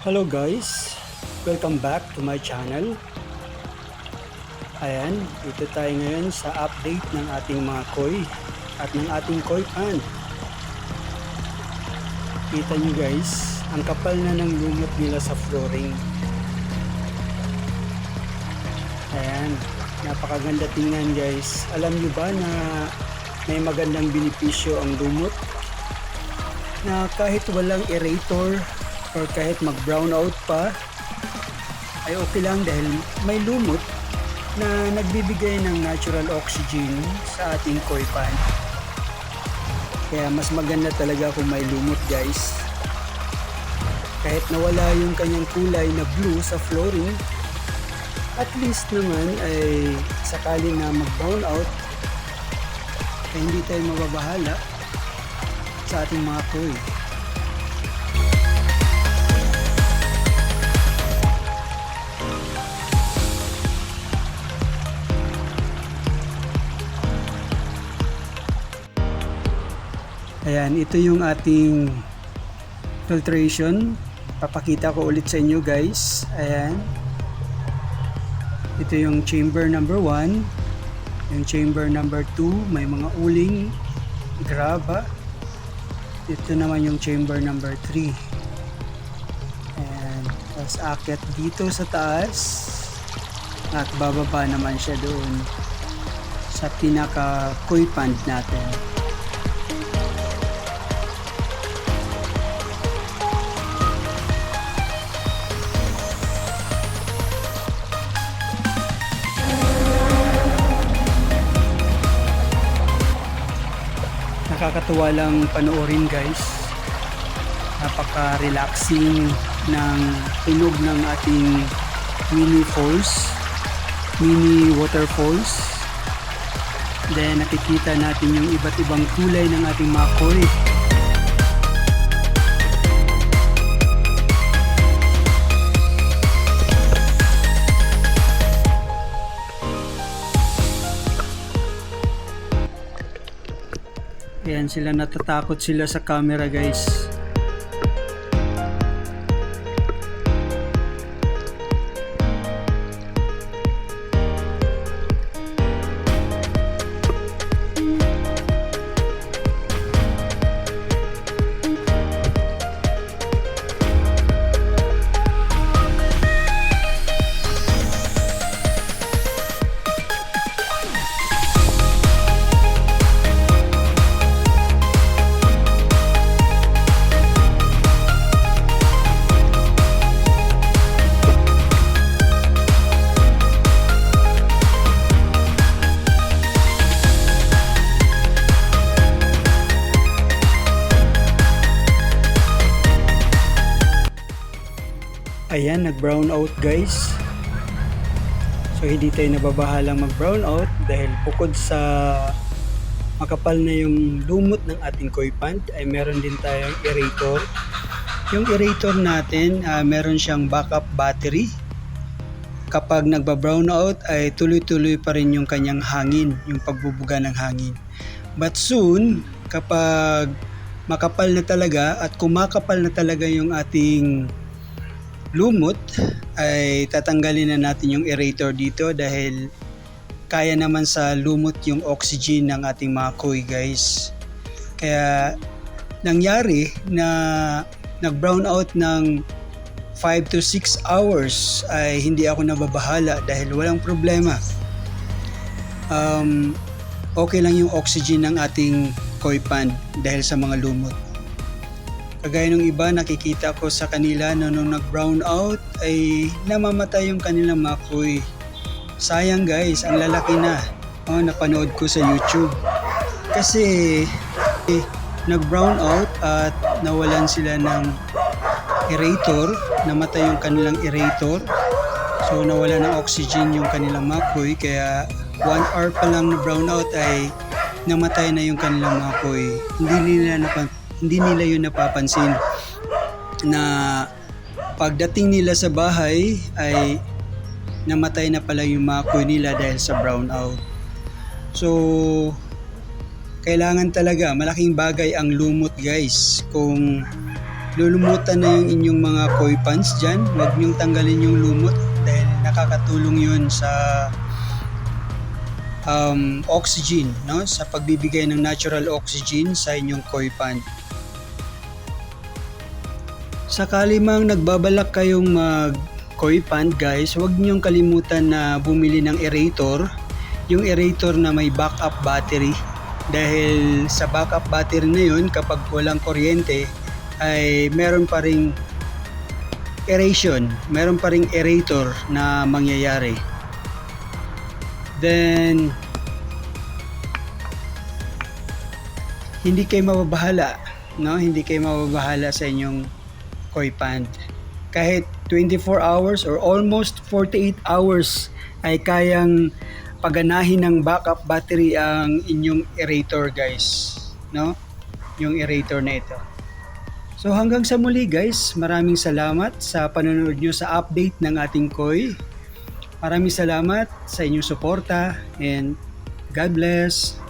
Hello guys, welcome back to my channel. Ayan, dito tayo ngayon sa update ng ating mga koi at ng ating koi pan. Kita nyo guys, ang kapal na ng lumot nila sa flooring. Ayan, napakaganda tingnan guys. Alam nyo ba na may magandang benepisyo ang lumot? Na kahit walang aerator or kahit mag brown out pa ay okay lang dahil may lumot na nagbibigay ng natural oxygen sa ating koi pan. Kaya mas maganda talaga kung may lumot guys. Kahit nawala yung kanyang kulay na blue sa flooring, at least naman ay sakali na mag brown out ay hindi tayo mababahala sa ating mga koi. Ayan, ito yung ating filtration. Papakita ko ulit sa inyo guys. Ayan. Ito yung chamber number 1. Yung chamber number 2, may mga uling graba. Ito naman yung chamber number 3. Ayan. Tapos akit dito sa taas. At bababa naman siya doon sa pinaka koi pond natin. Nakakatuwa lang panoorin guys. Napaka-relaxing ng tunog ng ating mini falls mini waterfalls. Then nakikita natin yung iba't ibang kulay ng ating mga Ayan sila natatakot sila sa camera guys. Ayan, nag-brown out guys. So hindi tayo nababahalang mag-brown out dahil bukod sa makapal na yung lumot ng ating koi pond ay meron din tayong aerator. Yung aerator natin, ah, meron siyang backup battery. Kapag nagba-brown out ay tuloy-tuloy pa rin yung kanyang hangin, yung pagbubuga ng hangin. But soon, kapag makapal na talaga at kumakapal na talaga yung ating lumot ay tatanggalin na natin yung aerator dito dahil kaya naman sa lumot yung oxygen ng ating mga koi guys. Kaya nangyari na nag-brown out ng 5 to 6 hours ay hindi ako nababahala dahil walang problema. Um, okay lang yung oxygen ng ating koi pond dahil sa mga lumot. Kagaya ng iba, nakikita ko sa kanila na nung nag-brown out ay namamatay yung kanilang mga koi. Sayang guys, ang lalaki na. Oh, napanood ko sa YouTube. Kasi eh, nag-brown out at nawalan sila ng aerator, namatay yung kanilang aerator. So nawala ng oxygen yung kanilang mga koi kaya 1 hour pa lang na brown out ay namatay na yung kanilang mga koi. Hindi nila napan hindi nila yun napapansin na pagdating nila sa bahay ay namatay na pala yung mga koi nila dahil sa brown out. So, kailangan talaga malaking bagay ang lumot guys kung lulumutan na yung inyong mga koi pants dyan. Huwag niyong tanggalin yung lumot dahil nakakatulong yun sa um, oxygen, no? sa pagbibigay ng natural oxygen sa inyong koi pond. Sakali mang nagbabalak kayong mag koi pond guys, huwag niyong kalimutan na bumili ng aerator, yung aerator na may backup battery. Dahil sa backup battery na yun, kapag walang kuryente, ay meron pa ring aeration, meron pa ring aerator na mangyayari. Then, hindi kayo mababahala, no? Hindi kayo mababahala sa inyong koi pond. Kahit 24 hours or almost 48 hours ay kayang paganahin ng backup battery ang inyong aerator guys, no? Yung aerator na ito. So hanggang sa muli guys, maraming salamat sa panonood nyo sa update ng ating koi. Maraming salamat sa inyong suporta and God bless.